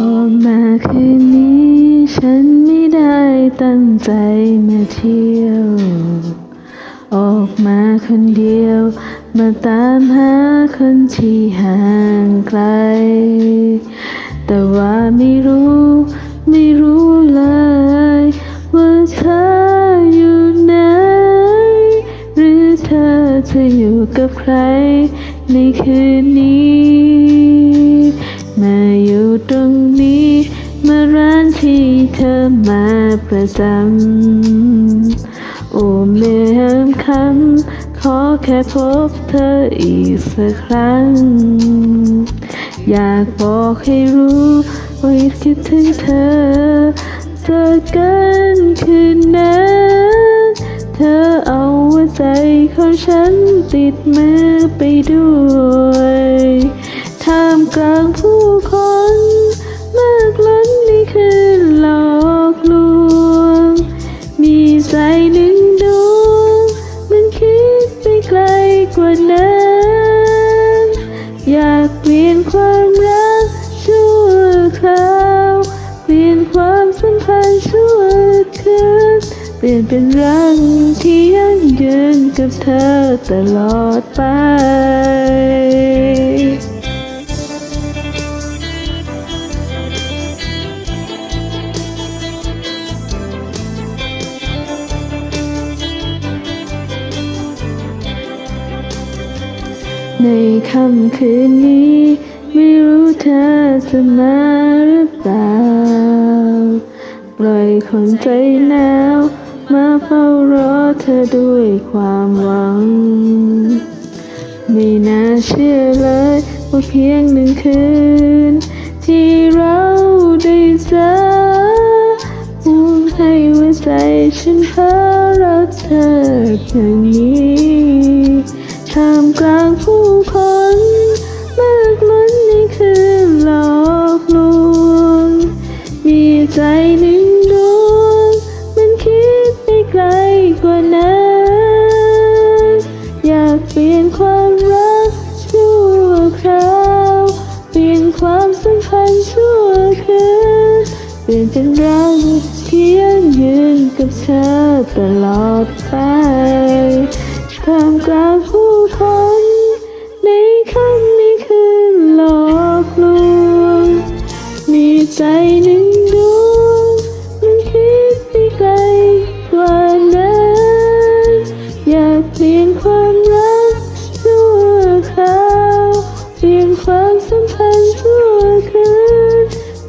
ออกมาคืนนี้ฉันไม่ได้ตั้งใจมาเที่ยว ออกมาคนเดียว มาตามหาคนที่ห่างไกล แต่ว่าไม่รู้ ไม่รู้ ธอจะอยู่กับใครในคืนนี้ มาอยู่ตรงนี้มาร้านที่เธอมาประจำโอ้เมื่อคำขอแค่พบเธออีกสักครั้ง อยากบอกให้รู้ว่าคิดถึงเธอเจอกันคืนนั้น ติดมือไปด้วยท่ามกลางผู้คนมากล้นในคืนหลอกลวง มีใจหนึ่งดวงมันคิดไปไกลกว่านั้น อยากเปลี่ยนความรัก เปลี่ยนเป็นรักที่ยั่งยืนกับเธอตลอดไปในค่ำคืนนี้ ไม่รู้เธอจะมาหรือเปล่าปล่อยคนใจหนาว มาเฝ้ารอเธอด้วยความหวัง ไม่น่าเชื่อเลยว่าเพียงหนึ่งคืน ที่เราได้เจอพูดให้หัวใจฉันเพ้อรักเธออย่างนี้ท่ามกลางผู้คนมากล้นในคืนหลอกลวง มีใจหนึ่ง เปลี่ยนเป็นรักที่ยั่งยืนกับเธอตลอดไปท่ามกลางผู้คนในค่ำในคืนหลอกลวงมีใจหนึ่ง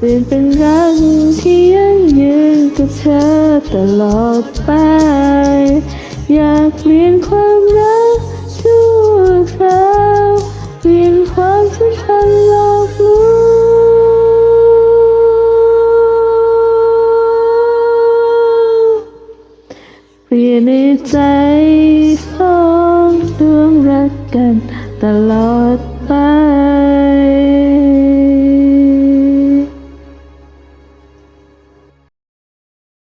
ปลี่ยนเป็นรักที่ยั่งยืนกับเธอตลอดไป อยากเปลี่ยนความรักชั่วคราวเปลี่ยนความสัมพันธ์หลอกลวงเปลี่ยนในใจสองดวงรักกันตลอด